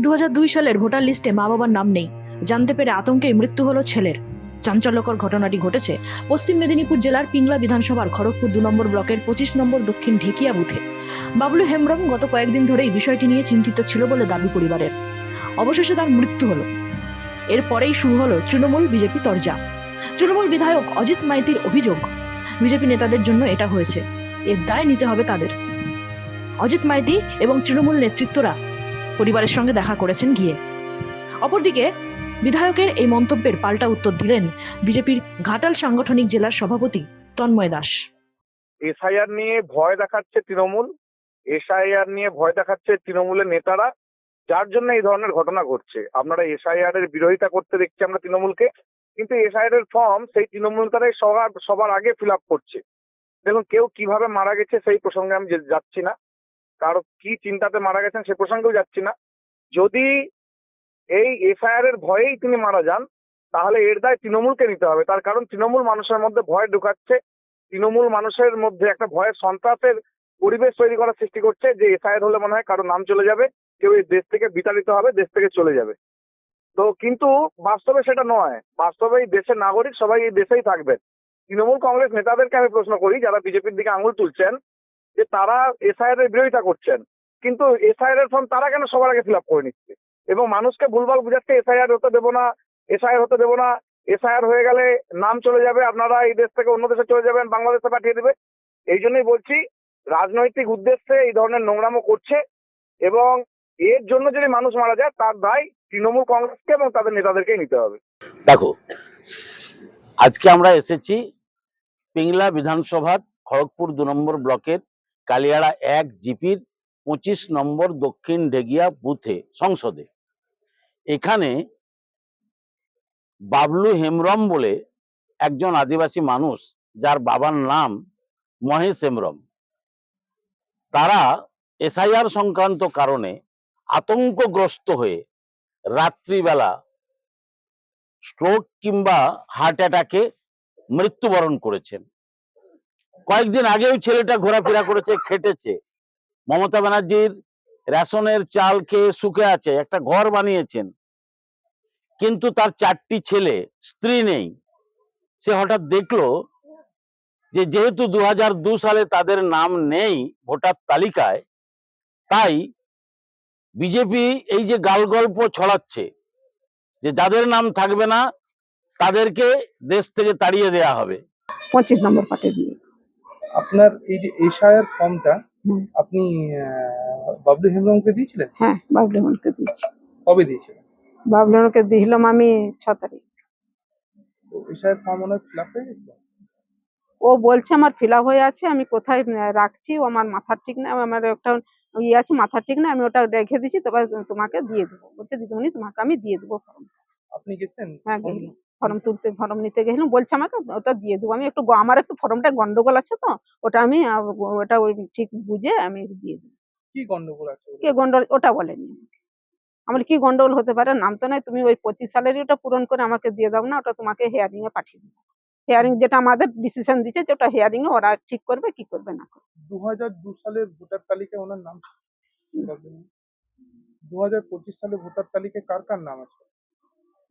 দু হাজার দুই সালের ভোটার লিস্টে মা বাবার নাম নেই। জানতে পেরে আতঙ্কে মৃত্যু হলো ছেলের। চাঞ্চল্যকর ঘটনাটি ঘটেছে পশ্চিম মেদিনীপুর জেলার পিংলা বিধানসভার খড়গপুর দু নম্বর ব্লকের পঁচিশ নম্বর দক্ষিণ ঢেকিয়া বুথে। বাবলু হেমব্রম গত কয়েকদিন ধরেই বিষয়টি নিয়ে চিন্তিত ছিল বলে দাবি পরিবারের। অবশেষে তার মৃত্যু হলো। এরপরেই শুরু হলো তৃণমূল বিজেপি তরজা। তৃণমূল বিধায়ক অজিত মাইতির অভিযোগ, বিজেপি নেতাদের জন্য এটা হয়েছে। এর দায় নিতে হবে তাদের। অজিত মাইতি এবং তৃণমূল নেতৃত্বরা পরিবারের সঙ্গে দেখা করেছেন গিয়ে। অপরদিকে, বিধায়কের এই মন্তব্যের পাল্টা উত্তর দিলেন বিজেপির ঘাটাল সাংগঠনিক জেলার সভাপতি তন্ময় দাস। এসআইআর নিয়ে ভয় দেখাচ্ছে তৃণমূল, এসআইআর নিয়ে ভয় দেখাচ্ছে তৃণমূলের নেতারা, যার জন্য এই ধরনের ঘটনা ঘটছে। আপনারা এসআইআর এর বিরোধিতা করতে দেখছি আমরা তৃণমূলকে, কিন্তু এসআইআর এর ফর্ম সেই তৃণমূল তারাই সবার সবার আগে ফিল আপ করছে। দেখুন, কেউ কীভাবে মারা গেছে সেই প্রসঙ্গে আমি যাচ্ছি না। কারও কি চিন্তাতে মারা গেছেন সে প্রসঙ্গেও যাচ্ছি না। যদি এই এসআইআর এর ভয়েই তিনি মারা যান, তাহলে এর দায় তৃণমূলকে নিতে হবে। তার কারণ তৃণমূল মানুষের মধ্যে ভয় ঢুকাচ্ছে। তৃণমূল মানুষের মধ্যে একটা ভয়ের সন্ত্রাসের পরিবেশ তৈরি করার সৃষ্টি করছে যে এসআইআর হলে মনে হয় কারও নাম চলে যাবে, কেউ এই দেশ থেকে বিতাড়িত হবে, দেশ থেকে চলে যাবে। তো কিন্তু বাস্তবে সেটা নয়। বাস্তবে এই দেশের নাগরিক সবাই এই দেশেই থাকবেন। তৃণমূল কংগ্রেস নেতাদেরকে আমি প্রশ্ন করি, যারা বিজেপির দিকে আঙুল তুলছেন যে তারা এসআইআর এর বিরোধিতা করছেন। কিন্তু এসআইআর এর ফর্ম তারা কেন সবার আগে ফিল আপ করে নিচ্ছে? এবং মানুষকে ভুলভাল বুঝাচ্ছে এসআইআর হতে দেবো না এসআইআর হতে দেবো না এসআইআর হয়ে গেলে নাম চলে যাবে, আপনারা এই দেশ থেকে অন্য দেশে চলে যাবেন, বাংলাদেশে পাঠিয়ে দেবে। এই জন্যই বলছি, রাজনৈতিক উদ্দেশ্যে এই ধরনের নোংরামো করছে এবং এর জন্য যদি মানুষ মারা যায়, তার দায় তৃণমূল কংগ্রেসকে এবং তাদের নেতাদেরকেই নিতে হবে। দেখো, আজকে আমরা এসেছি পিংলা বিধানসভার খড়গপুর দু নম্বর ব্লকের কালিয়াড়া এক জিপির পঁচিশ নম্বর দক্ষিণ ঢেগিয়া বুথে, সংসদে। এখানে বাবলু হেমরম বলে একজন আদিবাসী মানুষ, যার বাবার নাম মহেশ হেমরম তারা এসআইআর সংক্রান্ত কারণে আতঙ্কগ্রস্ত হয়ে রাত্রিবেলা স্ট্রোক কিংবা হার্ট অ্যাটাকে মৃত্যুবরণ করেছেন। কয়েকদিন আগেও ছেলেটা ঘোরাফেরা করেছে, খেটেছে। মমতা ব্যানার্জির রেশনের চাল খেয়ে সুখে আছে, একটা ঘর বানিয়েছেন। কিন্তু তার চারটি ছেলে, স্ত্রী নেই। সে হঠাৎ দেখল যে যেহেতু দু সালে তাদের নাম নেই ভোটার তালিকায়, তাই বিজেপি এই যে গাল গল্প ছড়াচ্ছে যে যাদের নাম থাকবে না, তাদেরকে দেশ থেকে তাড়িয়ে দেয়া হবে। পঁচিশ নম্বর পাটে দিয়ে। আপনার এই যে এশায়ার ফর্মটা আপনি বাবলু হেমব্রমকে দিয়েছিলেন? হ্যাঁ বাবলুমনকে দিয়েছি। কবে দিয়েছিলেন? বাবলুমনকে দিলাম আমি ছ তারিখ। তো এশায়ার ফর্ম ওনার ফিল আপ হয়ে গেছিল ও বলছে আমার ফিল আপ হয়ে আছে আমি কোথায় রাখছি ও আমার মাথা ঠিক না আমার একটা ইয়ে আছে মাথা ঠিক না আমি ওটা রেখে দিছি তবে তোমাকে দিয়ে দেবো। বলছে দিদিমণি তোমাকে আমি দিয়ে দেবো ফর্ম আপনি গেছেন? হ্যাঁ গেলাম ফর্ম তুলতে ফর্ম নিতে গেছিলাম। বলছে আমাকে ওটা দিয়ে দেবো। আমি একটু আমার একটু ফর্মটা গন্ডগোল আছে তো ওটা আমি ওটা ওই ঠিক বুঝে আমি দিয়ে দেবো। কি গন্ডগোল আছে কে গন্ডগোল ওটা বলেনি আমার কি গন্ডগোল হতে পারে? নাম তো নাই। তুমি ওই পঁচিশ সালেরই ওটা পূরণ করে আমাকে দিয়ে দাও না ওটা তোমাকে হেয়ারিং এ পাঠিয়ে দেবো। হেয়ারিং যেটা আমাদের ডিসিশন দিচ্ছে যে ওটা হেয়ারিং এ ওরা ঠিক করবে কি করবে না করবে। দু হাজার দু সালের ভোটার তালিকায় ওনার নাম দু হাজার পঁচিশ সালে ভোটার তালিকায় কার কার নাম আছে?